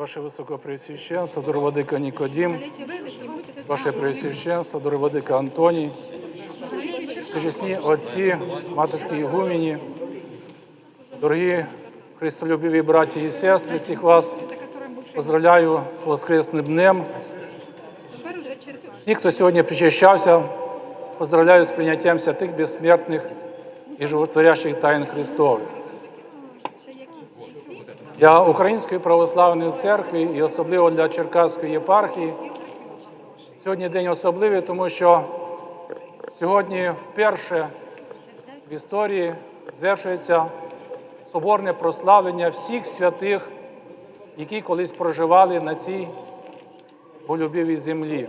Ваше Високопреосвященство, Дороводика Нікодім, Ваше Преосвященство, Дороводика Антоній, Причесні отці, матушки Ігумені, дорогі христолюбиві браті і сестри, всіх вас поздравляю з Воскресним днем. Всіх, хто сьогодні причащався, поздравляю з прийняттям святих безсмертних і животворящих тайн Христових. Для Української православної церкви і особливо для Черкаської єпархії сьогодні день особливий, тому що сьогодні вперше в історії звершується соборне прославлення всіх святих, які колись проживали на цій болюбивій землі.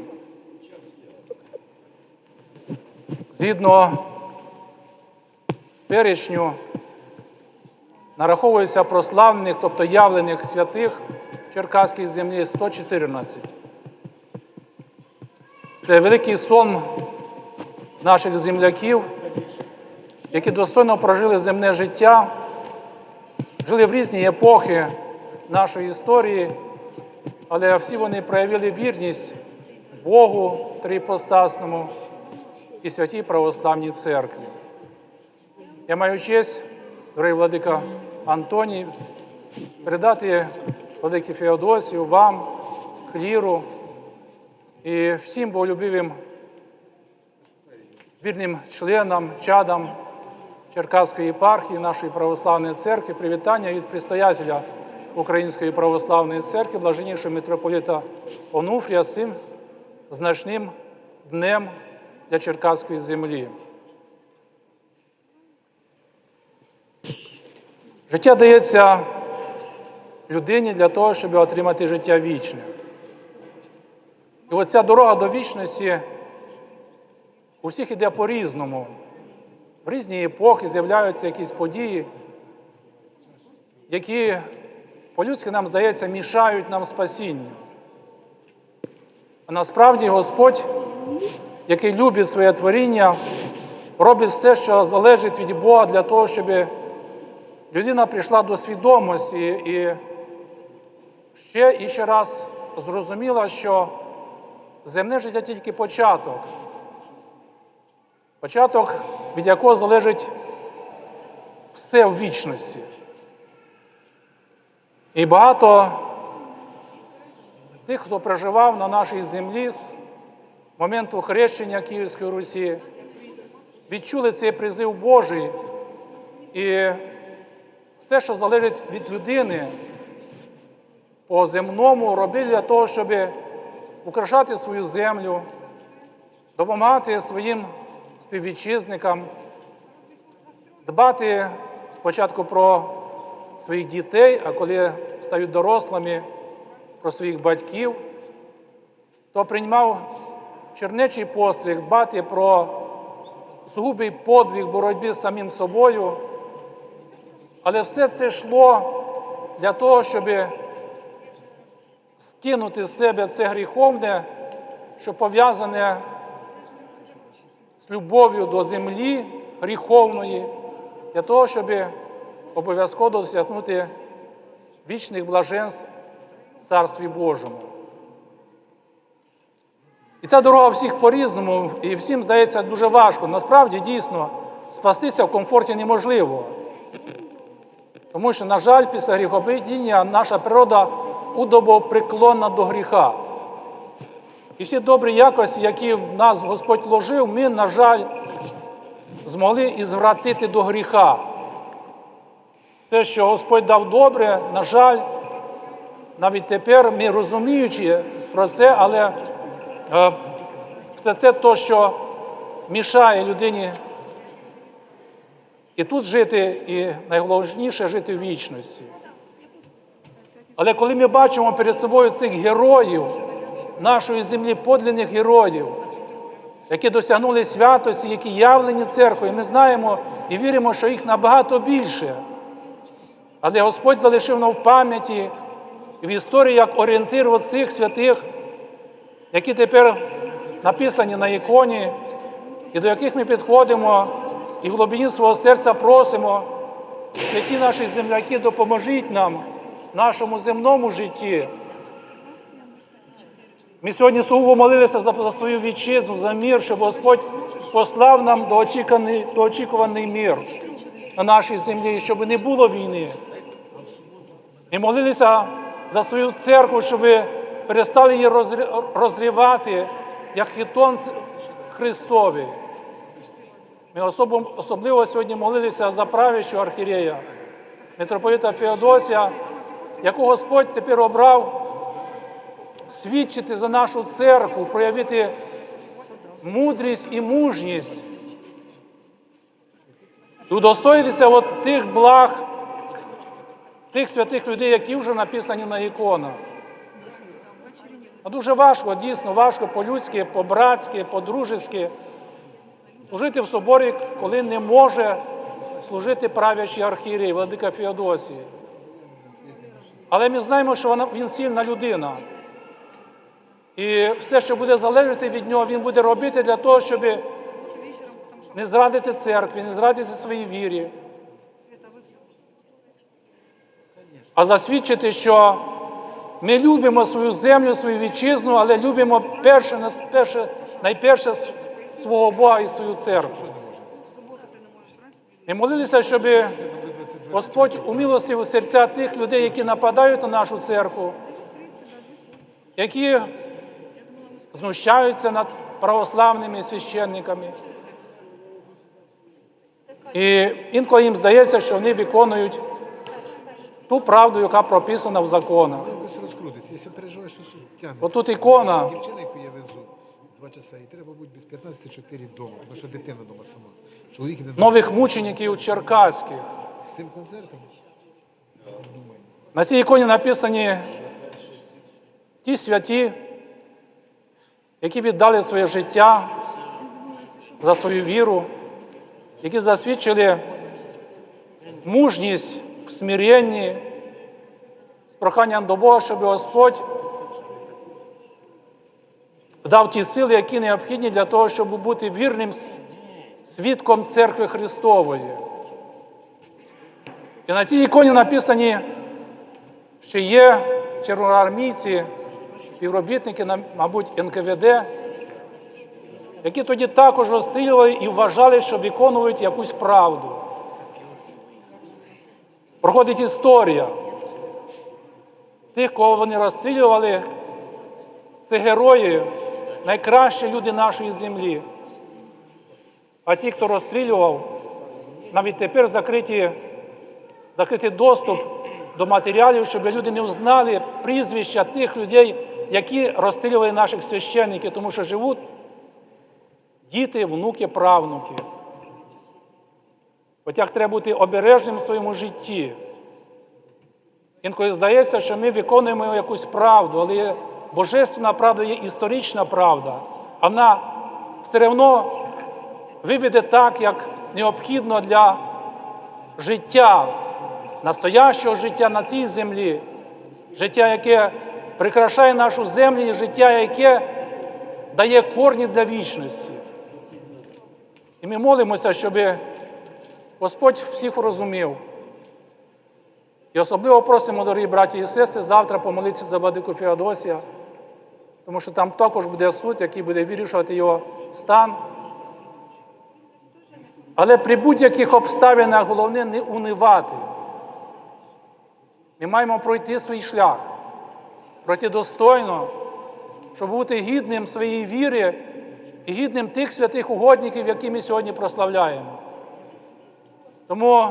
Згідно з перечню нараховується прославлених, тобто явлених святих в Черкаській землі 114. Це великий сон наших земляків, які достойно прожили земне життя, жили в різні епохи нашої історії, але всі вони проявили вірність Богу Трипостасному і святій православній церкві. Я маю честь, дорогий владика Антоній, передати владикі Феодосію, вам, кліру і всім боголюбивим вірним членам, чадам Черкаської єпархії, нашої православної церкви, привітання від предстоятеля Української православної церкви, блаженнішого митрополита Онуфрія з цим значним днем для Черкаської землі. Життя дається людині для того, щоб отримати життя вічне. І оця дорога до вічності у всіх іде по-різному. В різні епохи з'являються якісь події, які по-людськи нам здається мішають нам спасінню. А насправді Господь, який любить своє творіння, робить все, що залежить від Бога для того, щоб людина прийшла до свідомості і ще і ще раз зрозуміла, що земне життя тільки початок. Початок, від якого залежить все в вічності. І багато тих, хто проживав на нашій землі з моменту хрещення Київської Русі, відчули цей призив Божий і все, що залежить від людини по земному, робили для того, щоб украшати свою землю, допомагати своїм співвітчизникам, дбати спочатку про своїх дітей, а коли стають дорослими, про своїх батьків, то приймав чернечий постріг дбати про згубий подвиг боротьби з самим собою. Але все це йшло для того, щоб скинути з себе це гріховне, що пов'язане з любов'ю до землі гріховної, для того, щоб обов'язково досягнути вічних блаженств в Царстві Божому. І ця дорога всіх по-різному, і всім здається дуже важко. Насправді дійсно спастися в комфорті неможливо. Тому що, на жаль, після гріхопадіння наша природа удобоприклонна до гріха. І всі добрі якості, які в нас Господь вложив, ми, на жаль, змогли і звратити до гріха. Все, що Господь дав добре, на жаль, навіть тепер ми розуміючи про це, але е, все це то, що мішає людині і тут жити, і найголовніше жити в вічності. Але коли ми бачимо перед собою цих героїв нашої землі, подлинних героїв, які досягнули святості, які явлені церквою, ми знаємо і віримо, що їх набагато більше. Але Господь залишив нам в пам'яті в історії як орієнтир цих святих, які тепер написані на іконі, і до яких ми підходимо і в глибині свого серця просимо, святі наші земляки, допоможіть нам нашому земному житті Ми сьогодні сугубо молилися за, свою вітчизну, за мир, щоб Господь послав нам доочікуваний, доочікуваний мир на нашій землі, щоб не було війни. Ми молилися за свою церкву, щоб перестали її розривати, як хитон Христовий. Ми особо- особливо сьогодні молилися за правящого архієрея, митрополита Феодосія, якого Господь тепер обрав свідчити за нашу церкву, проявити мудрість і мужність, удостоїтися от тих благ, тих святих людей, які вже написані на іконах. А дуже важко, дійсно, важко по-людськи, по-братськи, по-дружески служити в соборі, коли не може служити правячий архієрей, владика Феодосії. Але ми знаємо, що вона- він сильна людина. І все, що буде залежати від нього, він буде робити для того, щоб не зрадити церкві, не зрадити своїй вірі, а засвідчити, що ми любимо свою землю, свою вітчизну, але любимо перше, перше, найперше свого Бога і свою церкву. Ми молилися, щоб Господь умилостив у серця тих людей, які нападають на нашу церкву, які знущаються над православними священниками. І інколи їм здається, що вони виконують ту правду, яка прописана в законах. Що. Отут ікона. Два часа, і треба бути без 15-4 вдома, тому що дитина вдома сама. Чоловік не нових мучеників черкаських. З цим концертом На цій іконі написані ті святі, які віддали своє життя за свою віру, які засвідчили мужність в смиренні, з проханням до Бога, щоб Господь дав ті сили, які необхідні для того, щоб бути вірним свідком церкви Христової. І на цій іконі написані що є червоноармійці, співробітники, мабуть, НКВД, які тоді також розстрілювали і вважали, що виконують якусь правду. Проходить історія. Тих, кого вони розстрілювали, це герої, найкращі люди нашої землі. А ті, хто розстрілював, навіть тепер закриті закрити доступ до матеріалів, щоб люди не узнали прізвища тих людей, які розстрілювали наших священників, тому що живуть діти, внуки, правнуки. Хоча треба бути обережним в своєму житті. Інколи здається, що ми виконуємо якусь правду, але божественна правда є історична правда. Вона все одно виведе так, як необхідно для життя, настоящого життя на цій землі, життя, яке прикрашає нашу землю, і життя, яке дає корні для вічності. І ми молимося, щоб Господь всіх розумів. І особливо просимо, дорогі браті і сестри, завтра помолитися за владику Феодосія, тому що там також буде суд, який буде вирішувати його стан. Але при будь-яких обставинах головне не унивати. Ми маємо пройти свій шлях, пройти достойно, щоб бути гідним своєї віри і гідним тих святих угодників, які ми сьогодні прославляємо. Тому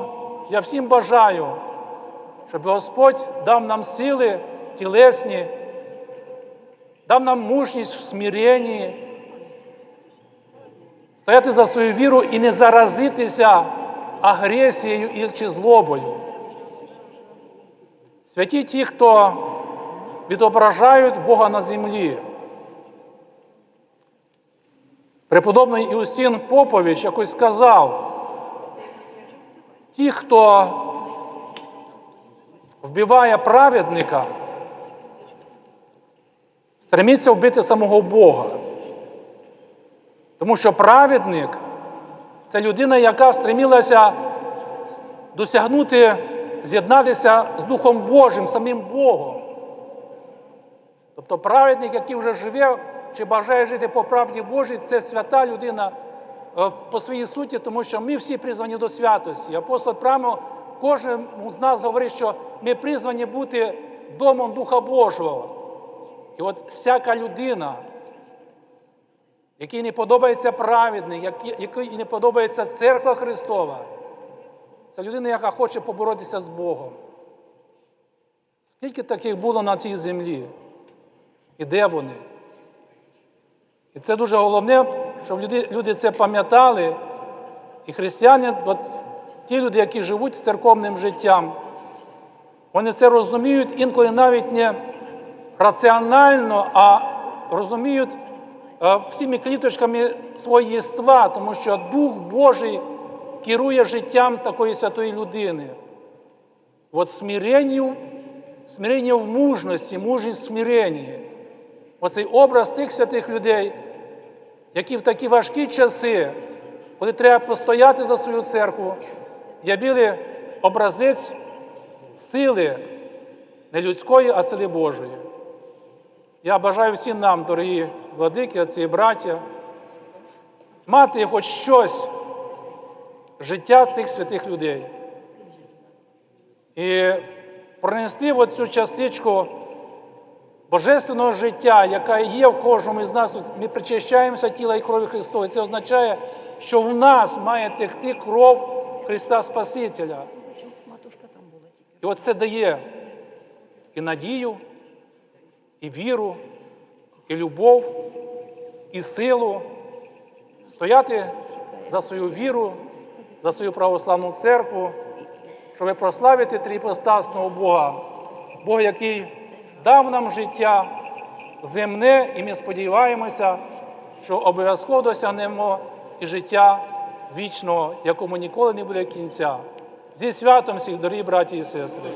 я всім бажаю, щоб Господь дав нам сили тілесні, дав нам мужність в смиренні, стояти за свою віру і не заразитися агресією і чи злобою. Святі ті, хто відображають Бога на землі. Преподобний Іустін Попович якось сказав, ті, хто вбиває праведника, стремиться вбити самого Бога. Тому що праведник це людина, яка стремилася досягнути, з'єднатися з Духом Божим, самим Богом. Тобто праведник, який вже живе чи бажає жити по правді Божій, це свята людина е, по своїй суті, тому що ми всі призвані до святості. Апостол прямо кожен з нас говорить, що ми призвані бути домом Духа Божого. І от всяка людина, якій не подобається праведник, який- якій не подобається церква Христова, це людина, яка хоче поборотися з Богом. Скільки таких було на цій землі? І де вони? І це дуже головне, щоб люди, люди це пам'ятали. І християни, от ті люди, які живуть церковним життям, вони це розуміють інколи навіть не раціонально, а розуміють е, всіми кліточками свого єства, тому що Дух Божий керує життям такої святої людини. От смиренню, смирення в мужності, мужність в смиренні. Оцей образ тих святих людей, які в такі важкі часи, коли треба постояти за свою церкву, явили образець сили не людської, а сили Божої. Я бажаю всім нам, дорогі владики, отці і браття, мати хоч щось життя цих святих людей. І пронести в цю частичку божественного життя, яка є в кожному із нас, ми причащаємося тіла і крові Христової. Це означає, що в нас має текти кров Христа Спасителя. І от це дає і надію, і віру, і любов, і силу стояти за свою віру, за свою православну церкву, щоб прославити трипостасного Бога, Бога, який дав нам життя земне, і ми сподіваємося, що обов'язково досягнемо і життя вічного, якому ніколи не буде кінця. Зі святом всіх, дорогі браті і сестри.